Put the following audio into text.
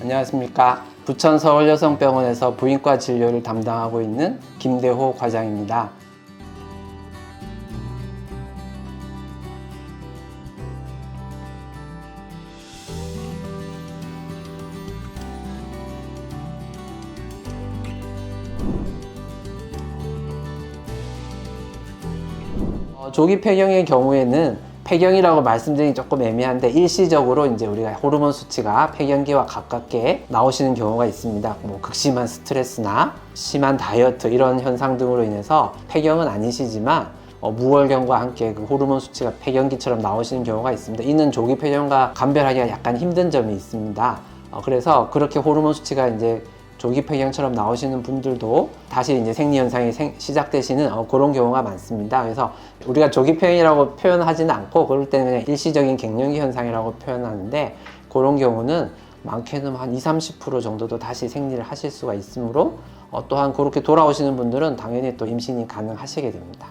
안녕하십니까. 부천 서울여성병원에서 부인과 진료를 담당하고 있는 김대호 과장입니다. 어, 조기 폐경의 경우에는 폐경이라고 말씀드리기 조금 애매한데 일시적으로 이제 우리가 호르몬 수치가 폐경기와 가깝게 나오시는 경우가 있습니다. 뭐 극심한 스트레스나 심한 다이어트 이런 현상 등으로 인해서 폐경은 아니시지만 어, 무월경과 함께 그 호르몬 수치가 폐경기처럼 나오시는 경우가 있습니다. 이는 조기 폐경과 감별하기가 약간 힘든 점이 있습니다. 어, 그래서 그렇게 호르몬 수치가 이제 조기 폐경처럼 나오시는 분들도 다시 이제 생리 현상이 생- 시작되시는 어, 그런 경우가 많습니다. 그래서 우리가 조기 폐경이라고 표현하지는 않고 그럴 때는 그냥 일시적인 갱년기 현상이라고 표현하는데 그런 경우는 많게는 한 20, 30% 정도도 다시 생리를 하실 수가 있으므로 어, 또한 그렇게 돌아오시는 분들은 당연히 또 임신이 가능하시게 됩니다.